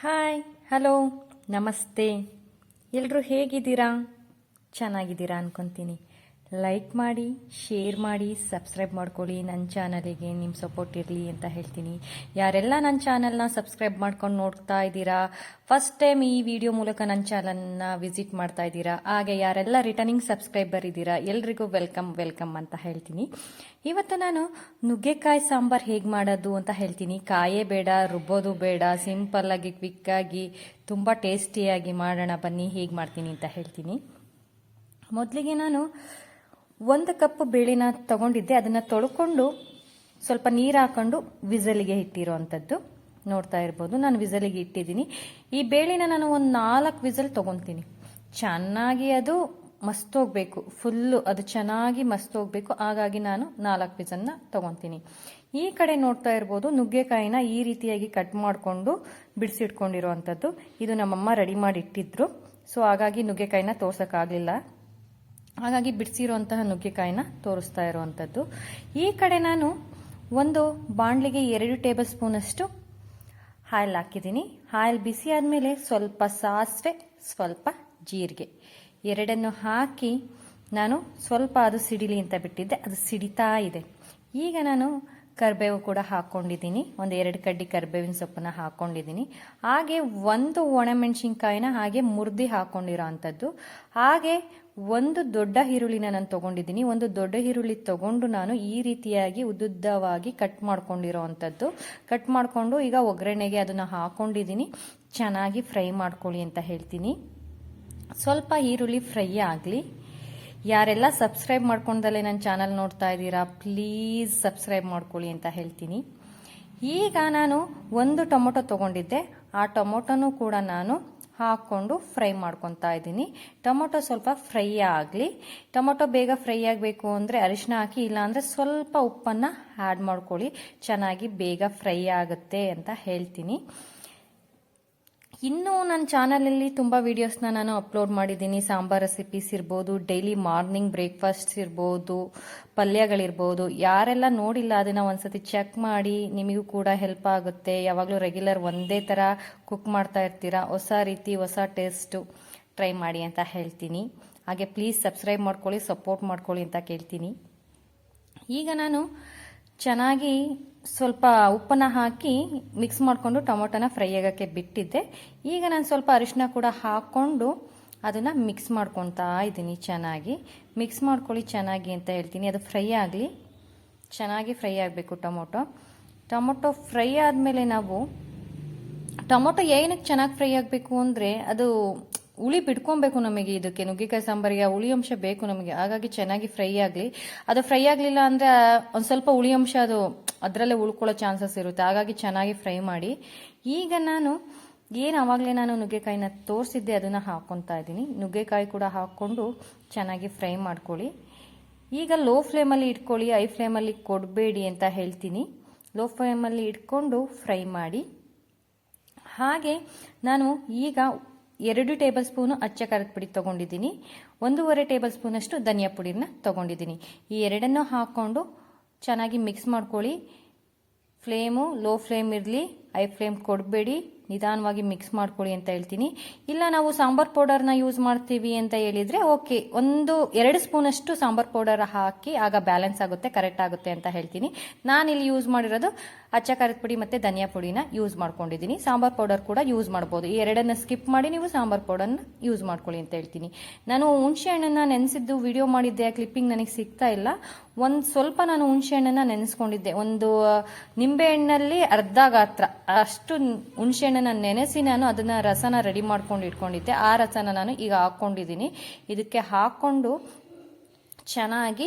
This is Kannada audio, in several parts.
ಹಾಯ್ ಹಲೋ ನಮಸ್ತೆ. ಎಲ್ಲರೂ ಹೇಗಿದ್ದೀರಾ? ಚೆನ್ನಾಗಿದ್ದೀರಾ ಅನ್ಕೊತೀನಿ. ಲೈಕ್ ಮಾಡಿ ಶೇರ್ ಮಾಡಿ ಸಬ್ಸ್ಕ್ರೈಬ್ ಮಾಡ್ಕೊಳ್ಳಿ. ನನ್ನ ಚಾನಲಿಗೆ ನಿಮ್ಮ ಸಪೋರ್ಟ್ ಇರಲಿ ಅಂತ ಹೇಳ್ತೀನಿ. ಯಾರೆಲ್ಲ ನನ್ನ ಚಾನಲ್ನ ಸಬ್ಸ್ಕ್ರೈಬ್ ಮಾಡ್ಕೊಂಡು ನೋಡ್ತಾ ಇದ್ದೀರಾ ಫಸ್ಟ್ ಟೈಮ್ ಈ ವಿಡಿಯೋ ಮೂಲಕ ನನ್ನ ಚಾನಲ್ನ ವಿಸಿಟ್ ಮಾಡ್ತಾ ಇದ್ದೀರಾ, ಹಾಗೆ ಯಾರೆಲ್ಲ ರಿಟರ್ನಿಂಗ್ ಸಬ್ಸ್ಕ್ರೈಬರ್ ಇದ್ದೀರಾ, ಎಲ್ರಿಗೂ ವೆಲ್ಕಮ್ ವೆಲ್ಕಮ್ ಅಂತ ಹೇಳ್ತೀನಿ. ಇವತ್ತು ನಾನು ನುಗ್ಗೆಕಾಯಿ ಸಾಂಬಾರ್ ಹೇಗೆ ಮಾಡೋದು ಅಂತ ಹೇಳ್ತೀನಿ. ಕಾಯೇ ಬೇಡ, ರುಬ್ಬೋದು ಬೇಡ ಸಿಂಪಲ್ಲಾಗಿ ಕ್ವಿಕ್ಕಾಗಿ ತುಂಬ ಟೇಸ್ಟಿಯಾಗಿ ಮಾಡೋಣ ಬನ್ನಿ, ಹೇಗೆ ಮಾಡ್ತೀನಿ ಅಂತ ಹೇಳ್ತೀನಿ. ಮೊದಲಿಗೆ ನಾನು ಒಂದು ಕಪ್ ಬೇಳೆನ ತಗೊಂಡಿದ್ದೆ, ಅದನ್ನು ತೊಳ್ಕೊಂಡು ಸ್ವಲ್ಪ ನೀರು ಹಾಕೊಂಡು ವಿಸಲಿಗೆ ಇಟ್ಟಿರೋವಂಥದ್ದು ನೋಡ್ತಾ ಇರ್ಬೋದು, ನಾನು ವಿಸಲಿಗೆ ಇಟ್ಟಿದ್ದೀನಿ. ಈ ಬೇಳೆನ ನಾನು ಒಂದು ನಾಲ್ಕು ವಿಸಲ್ ತೊಗೊತೀನಿ. ಚೆನ್ನಾಗಿ ಅದು ಮಸ್ತೋಗ್ಬೇಕು, ಫುಲ್ಲು ಅದು ಚೆನ್ನಾಗಿ ಮಸ್ತೋಗ್ಬೇಕು. ಹಾಗಾಗಿ ನಾನು ನಾಲ್ಕು ವಿಸಲ್ನ ತೊಗೊತೀನಿ. ಈ ಕಡೆ ನೋಡ್ತಾ ಇರ್ಬೋದು, ನುಗ್ಗೆಕಾಯಿನ ಈ ರೀತಿಯಾಗಿ ಕಟ್ ಮಾಡಿಕೊಂಡು ಬಿಡಿಸಿಟ್ಕೊಂಡಿರೋವಂಥದ್ದು ಇದು ನಮ್ಮಮ್ಮ ರೆಡಿ ಮಾಡಿ ಇಟ್ಟಿದ್ರು ಸೊ, ಹಾಗಾಗಿ ನುಗ್ಗೆಕಾಯಿನ ತೋರ್ಸೋಕ್ಕಾಗಲಿಲ್ಲ. ಹಾಗಾಗಿ ಬಿಡಿಸಿರುವಂತಹ ನುಗ್ಗೆಕಾಯಿನ ತೋರಿಸ್ತಾ ಇರುವಂಥದ್ದು ಈ ಕಡೆ ನಾನು ಒಂದು ಬಾಣಲಿಗೆ ಎರಡು ಟೇಬಲ್ ಸ್ಪೂನಷ್ಟು ಹಾಯಲ್ ಹಾಕಿದ್ದೀನಿ. ಹಾಯಲ್ ಬಿಸಿ ಆದಮೇಲೆ ಸ್ವಲ್ಪ ಸಾಸಿವೆ, ಸ್ವಲ್ಪ ಜೀರಿಗೆ. ಎರಡನ್ನು ಹಾಕಿ ನಾನು ಸ್ವಲ್ಪ ಅದು ಸಿಡಿಲಿ ಅಂತ ಬಿಟ್ಟಿದ್ದೆ. ಅದು ಸಿಡಿತಾ ಇದೆ. ಈಗ ನಾನು ಕರಿಬೇವು ಕೂಡ ಹಾಕ್ಕೊಂಡಿದ್ದೀನಿ ಒಂದು ಎರಡು ಕಡ್ಡಿ ಕರಿಬೇವಿನ ಸೊಪ್ಪನ್ನ ಹಾಕ್ಕೊಂಡಿದ್ದೀನಿ ಹಾಗೆ ಒಂದು ಒಣಮೆಣಸಿನ್ಕಾಯಿನ ಹಾಗೆ ಮುರ್ದಿ ಹಾಕ್ಕೊಂಡಿರೋ ಅಂಥದ್ದು ಹಾಗೆ ಒಂದು ದೊಡ್ಡ ಈರುಳ್ಳಿನ ನಾನು ತೊಗೊಂಡಿದ್ದೀನಿ. ಒಂದು ದೊಡ್ಡ ಈರುಳ್ಳಿ ತೊಗೊಂಡು ನಾನು ಈ ರೀತಿಯಾಗಿ ಉದ್ದುದ್ದವಾಗಿ ಕಟ್ ಮಾಡ್ಕೊಂಡಿರೋ ಅಂಥದ್ದು ಕಟ್ ಮಾಡಿಕೊಂಡು ಈಗ ಒಗ್ಗರಣೆಗೆ ಅದನ್ನು ಹಾಕ್ಕೊಂಡಿದ್ದೀನಿ ಚೆನ್ನಾಗಿ ಫ್ರೈ ಮಾಡ್ಕೊಳ್ಳಿ ಅಂತ ಹೇಳ್ತೀನಿ. ಸ್ವಲ್ಪ ಈರುಳ್ಳಿ ಫ್ರೈ ಆಗಲಿ. ಯಾರೆಲ್ಲ ಸಬ್ಸ್ಕ್ರೈಬ್ ಮಾಡ್ಕೊಂಡಲ್ಲೇ ನನ್ನ ಚಾನಲ್ ನೋಡ್ತಾ ಇದ್ದೀರಾ ಪ್ಲೀಸ್ ಸಬ್ಸ್ಕ್ರೈಬ್ ಮಾಡ್ಕೊಳ್ಳಿ ಅಂತ ಹೇಳ್ತೀನಿ. ಈಗ ನಾನು ಒಂದು ಟೊಮೊಟೊ ತೊಗೊಂಡಿದ್ದೆ. ಆ ಟೊಮೊಟೊನೂ ಕೂಡ ನಾನು ಹಾಕ್ಕೊಂಡು ಫ್ರೈ ಮಾಡ್ಕೊತಾ ಇದ್ದೀನಿ. ಟೊಮೊಟೊ ಸ್ವಲ್ಪ ಫ್ರೈ ಆಗಲಿ. ಟೊಮೊಟೊ ಬೇಗ ಫ್ರೈ ಆಗಬೇಕು ಅಂದರೆ ಅರಿಶಿನ ಹಾಕಿ, ಇಲ್ಲಾಂದರೆ ಸ್ವಲ್ಪ ಉಪ್ಪನ್ನು ಆ್ಯಡ್ ಮಾಡ್ಕೊಳ್ಳಿ. ಚೆನ್ನಾಗಿ ಬೇಗ ಫ್ರೈ ಆಗುತ್ತೆ ಅಂತ ಹೇಳ್ತೀನಿ. ಇನ್ನು ನನ್ನ ಚಾನಲಲ್ಲಿ ತುಂಬ ವೀಡಿಯೋಸ್ನ ನಾನು ಅಪ್ಲೋಡ್ ಮಾಡಿದ್ದೀನಿ. ಸಾಂಬಾರ್ ರೆಸಿಪೀಸ್ ಇರ್ಬೋದು ಡೈಲಿ ಮಾರ್ನಿಂಗ್ ಬ್ರೇಕ್ಫಾಸ್ಟ್ ಇರ್ಬೋದು, ಪಲ್ಯಗಳಿರ್ಬೋದು. ಯಾರೆಲ್ಲ ನೋಡಿಲ್ಲ, ಅದನ್ನು ಒಂದ್ಸತಿ ಚೆಕ್ ಮಾಡಿ, ನಿಮಗೂ ಕೂಡ ಹೆಲ್ಪ್ ಆಗುತ್ತೆ. ಯಾವಾಗಲೂ ರೆಗ್ಯುಲರ್ ಒಂದೇ ಥರ ಕುಕ್ ಮಾಡ್ತಾ ಇರ್ತೀರಾ? ಹೊಸ ರೀತಿ, ಹೊಸ ಟೇಸ್ಟು ಟ್ರೈ ಮಾಡಿ ಅಂತ ಹೇಳ್ತೀನಿ. ಹಾಗೆ ಪ್ಲೀಸ್ ಸಬ್ಸ್ಕ್ರೈಬ್ ಮಾಡ್ಕೊಳ್ಳಿ ಸಪೋರ್ಟ್ ಮಾಡ್ಕೊಳ್ಳಿ ಅಂತ ಕೇಳ್ತೀನಿ. ಈಗ ನಾನು ಚೆನ್ನಾಗಿ ಸ್ವಲ್ಪ ಉಪ್ಪನ್ನು ಹಾಕಿ ಮಿಕ್ಸ್ ಮಾಡಿಕೊಂಡು ಟೊಮೊಟೊನ ಫ್ರೈ ಆಗೋಕ್ಕೆ ಬಿಟ್ಟಿದ್ದೆ. ಈಗ ನಾನು ಸ್ವಲ್ಪ ಅರಿಶಿನ ಕೂಡ ಹಾಕ್ಕೊಂಡು ಅದನ್ನು ಮಿಕ್ಸ್ ಮಾಡ್ಕೊತಾ ಇದ್ದೀನಿ ಚೆನ್ನಾಗಿ. ಮಿಕ್ಸ್ ಮಾಡ್ಕೊಳ್ಳಿ ಚೆನ್ನಾಗಿ ಅಂತ ಹೇಳ್ತೀನಿ. ಅದು ಫ್ರೈ ಆಗಲಿ, ಚೆನ್ನಾಗಿ ಫ್ರೈ ಆಗಬೇಕು ಟೊಮೊಟೊ. ಟೊಮೊಟೊ ಫ್ರೈ ಆದಮೇಲೆ ನಾವು, ಟೊಮೊಟೊ ಏನಕ್ಕೆ ಚೆನ್ನಾಗಿ ಫ್ರೈ ಆಗಬೇಕು ಅಂದರೆ ಅದು ಹುಳಿ ಬಿಟ್ಕೊಬೇಕು ನಮಗೆ ಇದಕ್ಕೆ. ನುಗ್ಗೆಕಾಯಿ ಸಾಂಬಾರಿಗೆ ಆ ಹುಳಿ ಅಂಶ ಬೇಕು ನಮಗೆ. ಹಾಗಾಗಿ ಚೆನ್ನಾಗಿ ಫ್ರೈ ಆಗಲಿ. ಅದು ಫ್ರೈ ಆಗಲಿಲ್ಲ ಅಂದರೆ ಒಂದು ಸ್ವಲ್ಪ ಹುಳಿ ಅಂಶ ಅದು ಅದರಲ್ಲೇ ಉಳ್ಕೊಳ್ಳೋ ಚಾನ್ಸಸ್ ಇರುತ್ತೆ. ಹಾಗಾಗಿ ಚೆನ್ನಾಗಿ ಫ್ರೈ ಮಾಡಿ. ಈಗ ನಾನು ಏನು ಆವಾಗಲೇ ನಾನು ನುಗ್ಗೆಕಾಯಿನ ತೋರಿಸಿದ್ದೆ ಅದನ್ನು ಹಾಕ್ಕೊತಾ ಇದ್ದೀನಿ. ನುಗ್ಗೆಕಾಯಿ ಕೂಡ ಹಾಕ್ಕೊಂಡು ಚೆನ್ನಾಗಿ ಫ್ರೈ ಮಾಡ್ಕೊಳ್ಳಿ. ಈಗ ಲೋ ಫ್ಲೇಮಲ್ಲಿ ಇಟ್ಕೊಳ್ಳಿ. ಐ ಫ್ಲೇಮಲ್ಲಿ ಕೊಡಬೇಡಿ ಅಂತ ಹೇಳ್ತೀನಿ. ಲೋ ಫ್ಲೇಮಲ್ಲಿ ಇಟ್ಕೊಂಡು ಫ್ರೈ ಮಾಡಿ. ಹಾಗೆ ನಾನು ಈಗ ಎರಡು ಟೇಬಲ್ ಸ್ಪೂನು ಅಚ್ಚ ಖಾರದ ಪುಡಿ ತೊಗೊಂಡಿದ್ದೀನಿ. ಒಂದೂವರೆ ಟೇಬಲ್ ಸ್ಪೂನಷ್ಟು ಧನಿಯಾ ಪುಡಿನ ತೊಗೊಂಡಿದ್ದೀನಿ. ಈ ಎರಡನ್ನೂ ಹಾಕ್ಕೊಂಡು ಚೆನ್ನಾಗಿ ಮಿಕ್ಸ್ ಮಾಡ್ಕೊಳ್ಳಿ. ಫ್ಲೇಮು, ಲೋ ಫ್ಲೇಮ್ ಇರಲಿ ಐ ಫ್ಲೇಮ್ ಕೊಡಬೇಡಿ, ನಿಧಾನವಾಗಿ ಮಿಕ್ಸ್ ಮಾಡ್ಕೊಳ್ಳಿ ಅಂತ ಹೇಳ್ತೀನಿ. ಇಲ್ಲ ನಾವು ಸಾಂಬಾರ್ ಪೌಡರ್ನ ಯೂಸ್ ಮಾಡ್ತೀವಿ ಅಂತ ಹೇಳಿದರೆ ಓಕೆ, ಒಂದು, ಎರಡು ಸ್ಪೂನಷ್ಟು ಸಾಂಬಾರ್ ಪೌಡರ್ ಹಾಕಿ ಆಗ ಬ್ಯಾಲೆನ್ಸ್ ಆಗುತ್ತೆ ಕರೆಕ್ಟ್ ಆಗುತ್ತೆ ಅಂತ ಹೇಳ್ತೀನಿ. ನಾನಿಲ್ಲಿ ಯೂಸ್ ಮಾಡಿರೋದು ಅಚ್ಚ ಖಾರದ ಪುಡಿ ಮತ್ತು ಧನಿಯಾ ಪುಡಿನ ಯೂಸ್ ಮಾಡ್ಕೊಂಡಿದ್ದೀನಿ. ಸಾಂಬಾರ್ ಪೌಡರ್ ಕೂಡ ಯೂಸ್ ಮಾಡ್ಬೋದು. ಈ ಎರಡನ್ನ ಸ್ಕಿಪ್ ಮಾಡಿ ನೀವು ಸಾಂಬಾರ್ ಪೌಡರ್ನ ಯೂಸ್ ಮಾಡ್ಕೊಳ್ಳಿ ಅಂತ ಹೇಳ್ತೀನಿ. ನಾನು ಹುಣಸೆ ಹಣ್ಣನ್ನು ನೆನೆಸಿದ್ದು ವಿಡಿಯೋ ಮಾಡಿದ್ದೆ ಕ್ಲಿಪ್ಪಿಂಗ್ ನನಗೆ ಸಿಗ್ತಾ ಇಲ್ಲ. ಒಂದು ಸ್ವಲ್ಪ ನಾನು ಹುಣಸೆ ಹಣ್ಣನ್ನು ನೆನೆಸ್ಕೊಂಡಿದ್ದೆ. ಒಂದು ನಿಂಬೆ ಹಣ್ಣಲ್ಲಿ ಅರ್ಧ ಗಾತ್ರ. ಅಷ್ಟು ಹುಣಸೆ ಹಣ್ಣನ್ನು ನೆನೆಸಿ ನಾನು ಅದನ್ನ ರಸನ ರೆಡಿ ಮಾಡ್ಕೊಂಡು ಇಟ್ಕೊಂಡಿದ್ದೆ. ಆ ರಸನ ನಾನು ಈಗ ಹಾಕ್ಕೊಂಡಿದ್ದೀನಿ ಇದಕ್ಕೆ ಹಾಕ್ಕೊಂಡು ಚೆನ್ನಾಗಿ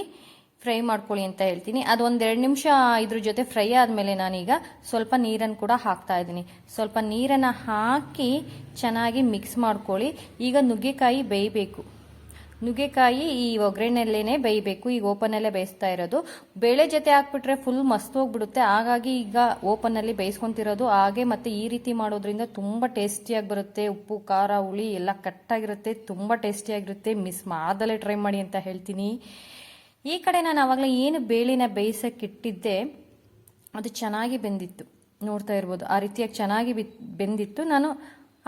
ಫ್ರೈ ಮಾಡ್ಕೊಳ್ಳಿ ಅಂತ ಹೇಳ್ತೀನಿ. ಅದು ಒಂದೆರಡು ನಿಮಿಷ ಇದ್ರ ಜೊತೆ ಫ್ರೈ ಆದಮೇಲೆ ನಾನೀಗ ಸ್ವಲ್ಪ ನೀರನ್ನು ಕೂಡ ಹಾಕ್ತಾ ಇದ್ದೀನಿ. ಸ್ವಲ್ಪ ನೀರನ್ನು ಹಾಕಿ ಚೆನ್ನಾಗಿ ಮಿಕ್ಸ್ ಮಾಡ್ಕೊಳ್ಳಿ. ಈಗ ನುಗ್ಗೆಕಾಯಿ ಬೇಯಬೇಕು. ನುಗ್ಗೆಕಾಯಿ ಈ ಒಗ್ಗರಣೆಯಲ್ಲೇ ಬೇಯಬೇಕು. ಈಗ ಓಪನಲ್ಲೇ ಬೇಯಿಸ್ತಾ ಇರೋದು. ಬೇಳೆ ಜೊತೆ ಹಾಕ್ಬಿಟ್ರೆ ಫುಲ್ ಮಸ್ತ್ ಹೋಗ್ಬಿಡುತ್ತೆ. ಹಾಗಾಗಿ ಈಗ ಓಪನಲ್ಲಿ ಬೇಯಿಸ್ಕೊಂತಿರೋದು. ಹಾಗೆ ಮತ್ತೆ ಈ ರೀತಿ ಮಾಡೋದ್ರಿಂದ ತುಂಬ ಟೇಸ್ಟಿಯಾಗಿ ಬರುತ್ತೆ. ಉಪ್ಪು, ಖಾರ, ಹುಳಿ ಎಲ್ಲ ಕಟ್ಟಾಗಿರುತ್ತೆ ತುಂಬ ಟೇಸ್ಟಿಯಾಗಿರುತ್ತೆ ಮಿಸ್ ಮಾಡ್ದಲೇ ಟ್ರೈ ಮಾಡಿ ಅಂತ ಹೇಳ್ತೀನಿ. ಈ ಕಡೆ ನಾನು ಆವಾಗಲೇ ಏನು ಬೇಳೆನ ಬೇಯಿಸೋಕ್ಕಿಟ್ಟಿದ್ದೆ, ಅದು ಚೆನ್ನಾಗಿ ಬೆಂದಿತ್ತು. ನೋಡ್ತಾ ಇರ್ಬೋದು, ಆ ರೀತಿಯಾಗಿ ಚೆನ್ನಾಗಿ ಬೆಂದಿತ್ತು. ನಾನು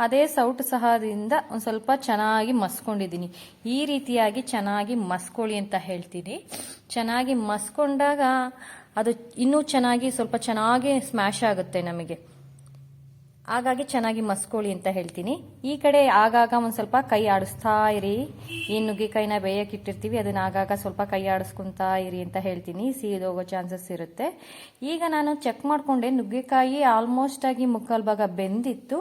ಅದೇ ಸೌಟು ಸಹದಿಂದ ಒಂದು ಸ್ವಲ್ಪ ಚೆನ್ನಾಗಿ ಮಸ್ಕೊಂಡಿದ್ದೀನಿ. ಈ ರೀತಿಯಾಗಿ ಚೆನ್ನಾಗಿ ಮಸ್ಕೊಳ್ಳಿ ಅಂತ ಹೇಳ್ತೀನಿ. ಚೆನ್ನಾಗಿ ಮಸ್ಕೊಂಡಾಗ ಅದು ಇನ್ನೂ ಚೆನ್ನಾಗಿ ಸ್ವಲ್ಪ ಚೆನ್ನಾಗಿ ಸ್ಮ್ಯಾಶ್ ಆಗುತ್ತೆ ನಮಗೆ. ಹಾಗಾಗಿ ಚೆನ್ನಾಗಿ ಮಸ್ಕೊಳ್ಳಿ ಅಂತ ಹೇಳ್ತೀನಿ. ಈ ಕಡೆ ಆಗಾಗ ಒಂದು ಸ್ವಲ್ಪ ಕೈ ಆಡಿಸ್ತಾ ಇರಿ. ಈ ನುಗ್ಗೆಕಾಯಿನ ಬೇಯಕ್ಕೆ ಇಟ್ಟಿರ್ತೀವಿ, ಅದನ್ನ ಆಗಾಗ ಸ್ವಲ್ಪ ಕೈ ಆಡಿಸ್ಕೊಂತಾ ಇರಿ ಅಂತ ಹೇಳ್ತೀನಿ. ಸೀದೋಗೋ ಚಾನ್ಸಸ್ ಇರುತ್ತೆ. ಈಗ ನಾನು ಚೆಕ್ ಮಾಡಿಕೊಂಡೆ, ನುಗ್ಗೆಕಾಯಿ ಆಲ್ಮೋಸ್ಟ್ ಆಗಿ ಮುಕ್ಕಾಲು ಭಾಗ ಬೆಂದಿತ್ತು.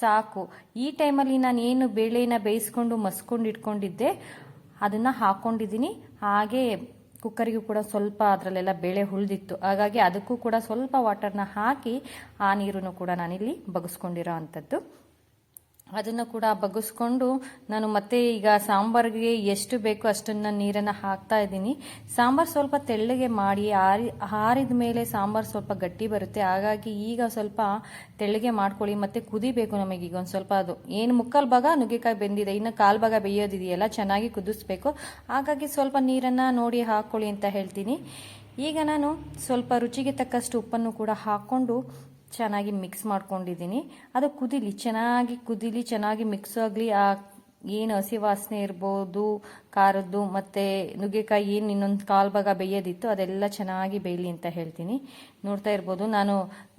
ಸಾಕು. ಈ ಟೈಮಲ್ಲಿ ನಾನು ಏನು ಬೇಳೆನ ಬೇಯಿಸ್ಕೊಂಡು ಮಸ್ಕೊಂಡು ಇಟ್ಕೊಂಡಿದ್ದೆ ಅದನ್ನ ಹಾಕೊಂಡಿದ್ದೀನಿ. ಹಾಗೆ ಕುಕ್ಕರಿಗೂ ಕೂಡ ಸ್ವಲ್ಪ ಅದರಲ್ಲೆಲ್ಲ ಬೇಳೆ ಉಳಿದಿತ್ತು ಹಾಗಾಗಿ ಅದಕ್ಕೂ ಕೂಡ ಸ್ವಲ್ಪ ವಾಟರ್ನ ಹಾಕಿ ಆ ನೀರನ್ನು ಕೂಡ ನಾನಿಲ್ಲಿ ಬಗಸ್ಕೊಂಡಿರೋ ಅಂಥದ್ದು. ಅದನ್ನು ಕೂಡ ಬಗ್ಗಿಸ್ಕೊಂಡು ನಾನು ಮತ್ತೆ ಈಗ ಸಾಂಬಾರಿಗೆ ಎಷ್ಟು ಬೇಕೋ ಅಷ್ಟನ್ನ ನೀರನ್ನು ಹಾಕ್ತಾ ಇದ್ದೀನಿ. ಸಾಂಬಾರು ಸ್ವಲ್ಪ ತೆಳ್ಳಗೆ ಮಾಡಿ ಆರಿ, ಆರಿದ ಮೇಲೆ ಸಾಂಬಾರು ಸ್ವಲ್ಪ ಗಟ್ಟಿ ಬರುತ್ತೆ. ಹಾಗಾಗಿ ಈಗ ಸ್ವಲ್ಪ ತೆಳ್ಳಗೆ ಮಾಡ್ಕೊಳ್ಳಿ, ಮತ್ತೆ ಕುದಿಬೇಕು ನಮಗೆ ಈಗ ಒಂದು ಸ್ವಲ್ಪ ಅದು. ಏನು ಮುಕ್ಕಾಲು ಭಾಗ ನುಗ್ಗೆಕಾಯಿ ಬೆಂದಿದೆ, ಇನ್ನು ಕಾಲು ಭಾಗ ಬೇಯೋದಿದೆಯಲ್ಲ, ಚೆನ್ನಾಗಿ ಕುದಿಸ್ಬೇಕು. ಹಾಗಾಗಿ ಸ್ವಲ್ಪ ನೀರನ್ನು ನೋಡಿ ಹಾಕ್ಕೊಳ್ಳಿ ಅಂತ ಹೇಳ್ತೀನಿ. ಈಗ ನಾನು ಸ್ವಲ್ಪ ರುಚಿಗೆ ತಕ್ಕಷ್ಟು ಉಪ್ಪನ್ನು ಕೂಡ ಹಾಕ್ಕೊಂಡು ಚೆನ್ನಾಗಿ ಮಿಕ್ಸ್ ಮಾಡ್ಕೊಂಡಿದ್ದೀನಿ. ಅದು ಕುದಿಲಿ, ಚೆನ್ನಾಗಿ ಕುದಿಲಿ, ಚೆನ್ನಾಗಿ ಮಿಕ್ಸ್ ಆಗಲಿ, ಆ ಏನು ಹಸಿ ವಾಸನೆ ಇರ್ಬೋದು, ಖಾರದ್ದು ಮತ್ತು ನುಗ್ಗೆಕಾಯಿ ಏನು ಇನ್ನೊಂದು ಕಾಲು ಭಾಗ ಬೇಯೋದಿತ್ತು, ಅದೆಲ್ಲ ಚೆನ್ನಾಗಿ ಬೇಯಲಿ ಅಂತ ಹೇಳ್ತೀನಿ. ನೋಡ್ತಾ ಇರ್ಬೋದು, ನಾನು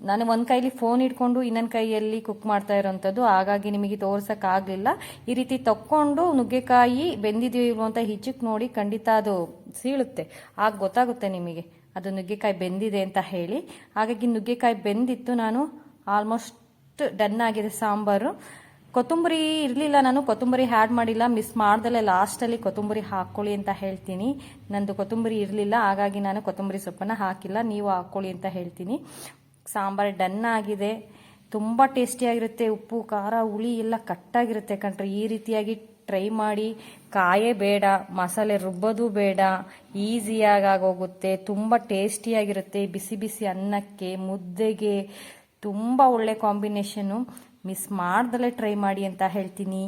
ನಾನು ಒಂದು ಕೈಲಿ ಫೋನ್ ಇಟ್ಕೊಂಡು ಇನ್ನೊಂದು ಕೈಯಲ್ಲಿ ಕುಕ್ ಮಾಡ್ತಾ ಇರೋವಂಥದ್ದು ಹಾಗಾಗಿ ನಿಮಗೆ ತೋರ್ಸೋಕ್ಕಾಗಲಿಲ್ಲ ಈ ರೀತಿ ತಕ್ಕೊಂಡು ನುಗ್ಗೆಕಾಯಿ ಬೆಂದಿದೆಯೋ ಇಲ್ವೋ ಅಂತ ನೋಡಿ ಖಂಡಿತ ಅದು ಸೀಳುತ್ತೆ. ಆಗ ಗೊತ್ತಾಗುತ್ತೆ ನಿಮಗೆ, ಅದು ನುಗ್ಗೆಕಾಯಿ ಬೆಂದಿದೆ ಅಂತ ಹೇಳಿ. ಹಾಗಾಗಿ ನುಗ್ಗೆಕಾಯಿ ಬೆಂದಿತ್ತು, ನಾನು ಆಲ್ಮೋಸ್ಟ್ ಡನ್ ಆಗಿದೆ ಸಾಂಬಾರು. ಕೊತ್ತಂಬರಿ ಇರಲಿಲ್ಲ ನಾನು, ಕೊತ್ತಂಬರಿ ಹ್ಯಾಡ್ ಮಾಡಿಲ್ಲ ಮಿಸ್ ಮಾಡ್ದಲೆ ಲಾಸ್ಟಲ್ಲಿ ಕೊತ್ತಂಬರಿ ಹಾಕ್ಕೊಳ್ಳಿ ಅಂತ ಹೇಳ್ತೀನಿ. ನಂದು ಕೊತ್ತಂಬರಿ ಇರಲಿಲ್ಲ, ಹಾಗಾಗಿ ನಾನು ಕೊತ್ತಂಬರಿ ಸೊಪ್ಪನ್ನು ಹಾಕಿಲ್ಲ, ನೀವು ಹಾಕ್ಕೊಳ್ಳಿ ಅಂತ ಹೇಳ್ತೀನಿ. ಸಾಂಬಾರು ಡನ್ ಆಗಿದೆ. ತುಂಬ ಟೇಸ್ಟಿಯಾಗಿರುತ್ತೆ ಉಪ್ಪು, ಖಾರ, ಹುಳಿ ಎಲ್ಲ ಕಟ್ಟಾಗಿರುತ್ತೆ ಕಣ್ರಿ. ಈ ರೀತಿಯಾಗಿ ಟ್ರೈ ಮಾಡಿ, ಕಾಯೇ ಬೇಡ, ಮಸಾಲೆ ರುಬ್ಬೋದು ಬೇಡ ಈಸಿಯಾಗಿ ಆಗೋಗುತ್ತೆ ತುಂಬ ಟೇಸ್ಟಿಯಾಗಿರುತ್ತೆ ಬಿಸಿ ಬಿಸಿ ಅನ್ನಕ್ಕೆ, ಮುದ್ದೆಗೆ, ತುಂಬ ಒಳ್ಳೆ ಕಾಂಬಿನೇಷನ್ನು ಮಿಸ್ ಮಾಡ್ದಲೇ ಟ್ರೈ ಮಾಡಿ ಅಂತ ಹೇಳ್ತೀನಿ.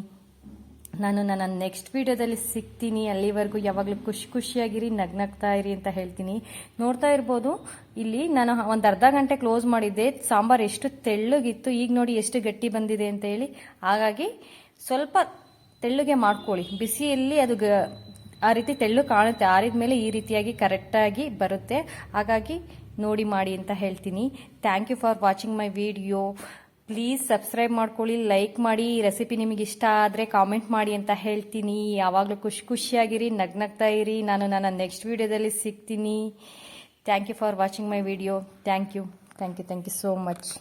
ನಾನು ನನ್ನ ನೆಕ್ಸ್ಟ್ ವಿಡಿಯೋದಲ್ಲಿ ಸಿಗ್ತೀನಿ. ಅಲ್ಲಿವರೆಗೂ ಯಾವಾಗಲೂ ಖುಷಿ ಖುಷಿಯಾಗಿರಿ, ನಗ್ನಗ್ತಾ ಇರಿ ಅಂತ ಹೇಳ್ತೀನಿ. ನೋಡ್ತಾ ಇರ್ಬೋದು, ಇಲ್ಲಿ ನಾನು ಒಂದು ಅರ್ಧ ಗಂಟೆ ಕ್ಲೋಸ್ ಮಾಡಿದ್ದೆ. ಸಾಂಬಾರು ಎಷ್ಟು ತೆಳ್ಳಗಿತ್ತು, ಈಗ ನೋಡಿ ಎಷ್ಟು ಗಟ್ಟಿ ಬಂದಿದೆ ಅಂತ ಹೇಳಿ. ಹಾಗಾಗಿ ಸ್ವಲ್ಪ ತೆಳ್ಳಗೆ ಮಾಡ್ಕೊಳ್ಳಿ. ಬಿಸಿಯಲ್ಲಿ ಅದು ಆ ರೀತಿ ತೆಳ್ಳು ಕಾಣುತ್ತೆ. ಆರಿದ ಮೇಲೆ ಈ ರೀತಿಯಾಗಿ ಕರೆಕ್ಟಾಗಿ ಬರುತ್ತೆ. ಹಾಗಾಗಿ ನೋಡಿ ಮಾಡಿ ಅಂತ ಹೇಳ್ತೀನಿ. Thank you for watching my video please subscribe ಮಾಡ್ಕೊಳ್ಳಿ ಲೈಕ್ ಮಾಡಿ. ಈ ರೆಸಿಪಿ ನಿಮಗೆ ಇಷ್ಟ ಆದರೆ ಕಾಮೆಂಟ್ ಮಾಡಿ ಅಂತ ಹೇಳ್ತೀನಿ. ಯಾವಾಗಲೂ ಖುಷಿ, ಖುಷಿಯಾಗಿರಿ ನಗ್ನಗ್ತಾ ಇರಿ. ನಾನು ನನ್ನ ನೆಕ್ಸ್ಟ್ ವಿಡಿಯೋದಲ್ಲಿ ಸಿಗ್ತೀನಿ. Thank you for watching my video thank you thank you thank you so much